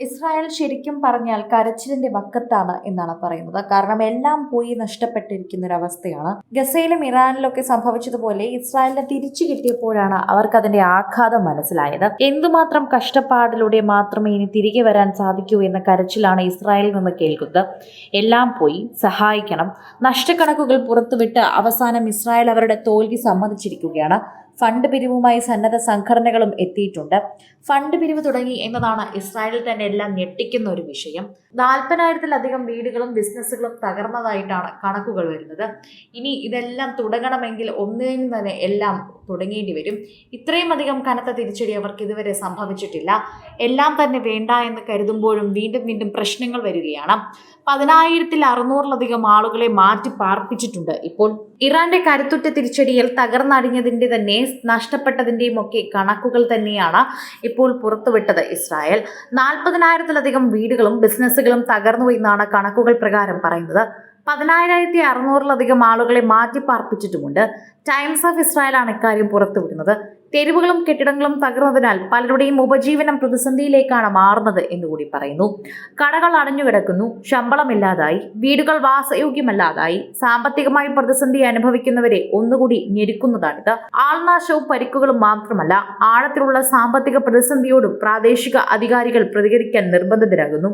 Israel ശരിക്കും പറഞ്ഞാൽ കരച്ചിലിന്റെ വക്കത്താണ് എന്നാണ് പറയുന്നത്. കാരണം എല്ലാം പോയി നഷ്ടപ്പെട്ടിരിക്കുന്ന ഒരു അവസ്ഥയാണ് ഗസയിലും ഇറാനിലൊക്കെ സംഭവിച്ചതുപോലെ ഇസ്രായേലിനെ തിരിച്ചു കിട്ടിയപ്പോഴാണ് അവർക്ക് അതിന്റെ ആഘാതം മനസ്സിലായത്. എന്തുമാത്രം കഷ്ടപ്പാടിലൂടെ മാത്രമേ ഇനി തിരികെ വരാൻ സാധിക്കൂ എന്ന കരച്ചിലാണ് ഇസ്രായേലിൽ നിന്ന് കേൾക്കുന്നത്. എല്ലാം പോയി സഹായിക്കണം. നഷ്ടക്കണക്കുകൾ പുറത്തുവിട്ട് അവസാനം ഇസ്രായേൽ അവരുടെ തോൽവി സമ്മതിച്ചിരിക്കുകയാണ്. ഫണ്ട് പിരിവുമായി സന്നദ്ധ സംഘടനകളും എത്തിയിട്ടുണ്ട്. ഫണ്ട് പിരിവ് തുടങ്ങി എന്നതാണ് ഇസ്രായേലിൽ തന്നെ എല്ലാം ഞെട്ടിക്കുന്ന ഒരു വിഷയം. നാൽപ്പതിനായിരത്തിലധികം വീടുകളും ബിസിനസ്സുകളും തകർന്നതായിട്ടാണ് കണക്കുകൾ വരുന്നത്. ഇനി ഇതെല്ലാം തുടങ്ങണമെങ്കിൽ ഒന്നിനും തന്നെ എല്ലാം തുടങ്ങേണ്ടി വരും. ഇത്രയും അധികം കനത്ത തിരിച്ചടി അവർക്ക് ഇതുവരെ സംഭവിച്ചിട്ടില്ല. എല്ലാം തന്നെ വേണ്ട എന്ന് കരുതുമ്പോഴും വീണ്ടും വീണ്ടും പ്രശ്നങ്ങൾ വരികയാണ്. പതിനായിരത്തിൽ അറുന്നൂറിലധികം ആളുകളെ മാറ്റി പാർപ്പിച്ചിട്ടുണ്ട് ഇപ്പോൾ. ഇറാന്റെ കരുത്തുറ്റ തിരിച്ചടിയിൽ തകർന്നടിഞ്ഞതിന്റെ തന്നെ നഷ്ടപ്പെട്ടതിന്റെയും ഒക്കെ കണക്കുകൾ തന്നെയാണ് ഇപ്പോൾ പുറത്തുവിട്ടത് ഇസ്രായേൽ. നാൽപ്പതിനായിരത്തിലധികം വീടുകളും ബിസിനസ്സുകളും തകർന്നു എന്നാണ് കണക്കുകൾ പ്രകാരം പറയുന്നത്. പതിനായിരത്തി അറുന്നൂറിലധികം ആളുകളെ മാറ്റി പാർപ്പിച്ചിട്ടുമുണ്ട് ടൈംസ് ഓഫ് ഇസ്രായേലാണ് ഇക്കാര്യം പുറത്തുവിടുന്നത്. തെരുവുകളും കെട്ടിടങ്ങളും തകർന്നതിനാൽ പലരുടെയും ഉപജീവനം പ്രതിസന്ധിയിലേക്കാണ് മാറുന്നത് എന്നുകൂടി പറയുന്നു. കടകൾ അടഞ്ഞുകിടക്കുന്നു ശമ്പളമില്ലാതായി. വീടുകൾ വാസയോഗ്യമല്ലാതായി. സാമ്പത്തികമായി പ്രതിസന്ധി അനുഭവിക്കുന്നവരെ ഒന്നുകൂടി ഞെരുക്കുന്നതാണിത്. ആൾനാശവും പരിക്കുകളും മാത്രമല്ല ആഴത്തിലുള്ള സാമ്പത്തിക പ്രതിസന്ധിയോടും പ്രാദേശിക അധികാരികൾ പ്രതികരിക്കാൻ നിർബന്ധിതരാകുന്നു.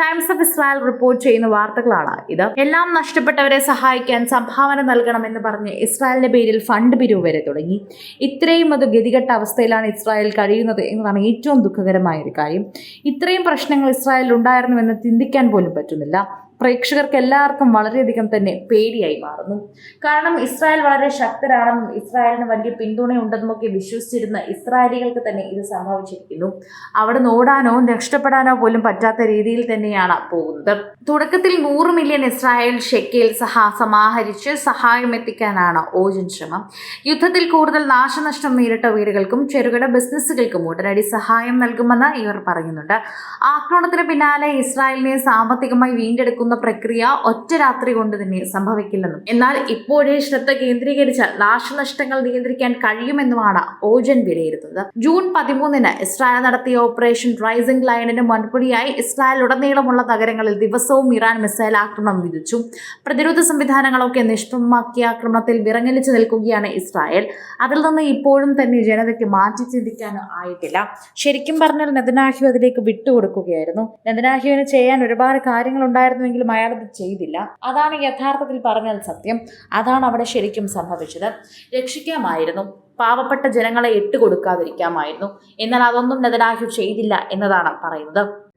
ടൈംസ് ഓഫ് ഇസ്രായേൽ റിപ്പോർട്ട് ചെയ്യുന്ന വാർത്തകളാണ് ഇത്. എല്ലാം നഷ്ടപ്പെട്ടവരെ സഹായിക്കാൻ സംഭാവന നൽകണമെന്ന് പറഞ്ഞ് ഇസ്രായേലിന്റെ പേരിൽ ഫണ്ട് പിരിവ് വരെ തുടങ്ങി. ഇത്രയും അത് ഗതികെട്ട അവസ്ഥയിലാണ് ഇസ്രായേൽ കഴിയുന്നത് എന്നതാണ് ഏറ്റവും ദുഃഖകരമായ ഒരു കാര്യം. ഇത്രയും പ്രശ്നങ്ങൾ ഇസ്രായേലിൽ ഉണ്ടായിരുന്നുവെന്ന് ചിന്തിക്കാൻ പോലും പറ്റുന്നില്ല. പ്രേക്ഷകർക്ക് എല്ലാവർക്കും വളരെയധികം തന്നെ പേടിയായി മാറുന്നു. കാരണം ഇസ്രായേൽ വളരെ ശക്തരാണെന്നും ഇസ്രായേലിന് വലിയ പിന്തുണയുണ്ടെന്നും ഒക്കെ വിശ്വസിച്ചിരുന്ന ഇസ്രായേലികൾക്ക് തന്നെ ഇത് സംഭവിച്ചിരിക്കുന്നു. അവിടെ ഓടാനോ രക്ഷപ്പെടാനോ പോലും പറ്റാത്ത രീതിയിൽ തന്നെയാണ് പോകുന്നത്. തുടക്കത്തിൽ നൂറ് മില്യൺ ഇസ്രായേൽ ഷെക്കേൽ സഹാ സമാഹരിച്ച് സഹായം എത്തിക്കാനാണ് ഓജൻ ശ്രമം. യുദ്ധത്തിൽ കൂടുതൽ നാശനഷ്ടം നേരിട്ട വീടുകൾക്കും ചെറുകിട ബിസിനസ്സുകൾക്കും ഉടനടി സഹായം നൽകുമെന്ന് ഇവർ പറയുന്നുണ്ട്. ആക്രമണത്തിന് പിന്നാലെ ഇസ്രായേലിനെ സാമ്പത്തികമായി വീണ്ടെടുക്കുന്ന പ്രക്രിയ ഒറ്റ രാത്രി കൊണ്ട് തന്നെ സംഭവിക്കില്ലെന്നും. എന്നാൽ ഇപ്പോഴേ ശ്രദ്ധ കേന്ദ്രീകരിച്ചാൽ നാശനഷ്ടങ്ങൾ നിയന്ത്രിക്കാൻ കഴിയുമെന്നുമാണ് ഓജൻ വിലയിരുത്തുന്നത്. ജൂൺ പതിമൂന്നിന് ഇസ്രായേൽ നടത്തിയ ഓപ്പറേഷൻ റൈസിംഗ് ലൈനിന് മുൻപടിയായി ഇസ്രായേൽ ഉടനീളമുള്ള നഗരങ്ങളിൽ ദിവസവും ഇറാൻ മിസൈൽ ആക്രമണം വിധിച്ചു. പ്രതിരോധ സംവിധാനങ്ങളൊക്കെ നിഷ്പ്രഭമാക്കിയ ആക്രമണത്തിൽ വിറങ്ങലിച്ചു നിൽക്കുകയാണ് ഇസ്രായേൽ. അതിൽ നിന്ന് ഇപ്പോഴും തന്നെ ജനതയ്ക്ക് മാറ്റി ചിന്തിക്കാനോ ആയിട്ടില്ല. ശരിക്കും പറഞ്ഞാൽ നെതനാഹ്യു അതിലേക്ക് വിട്ടുകൊടുക്കുകയായിരുന്നു. നെതനാഹ്യുവിന് ചെയ്യാൻ ഒരുപാട് കാര്യങ്ങൾ അയാൾ അത് ചെയ്തില്ല. അതാണ് യഥാർത്ഥത്തിൽ പറഞ്ഞാൽ സത്യം. അതാണ് അവിടെ ശരിക്കും സംഭവിച്ചത്. രക്ഷിക്കാമായിരുന്നു. പാവപ്പെട്ട ജനങ്ങളെ ഇട്ടുകൊടുക്കാതിരിക്കാമായിരുന്നു എന്നാൽ അതൊന്നും നെതനാഹ്യു ചെയ്തില്ല എന്നതാണ് പറയുന്നത്.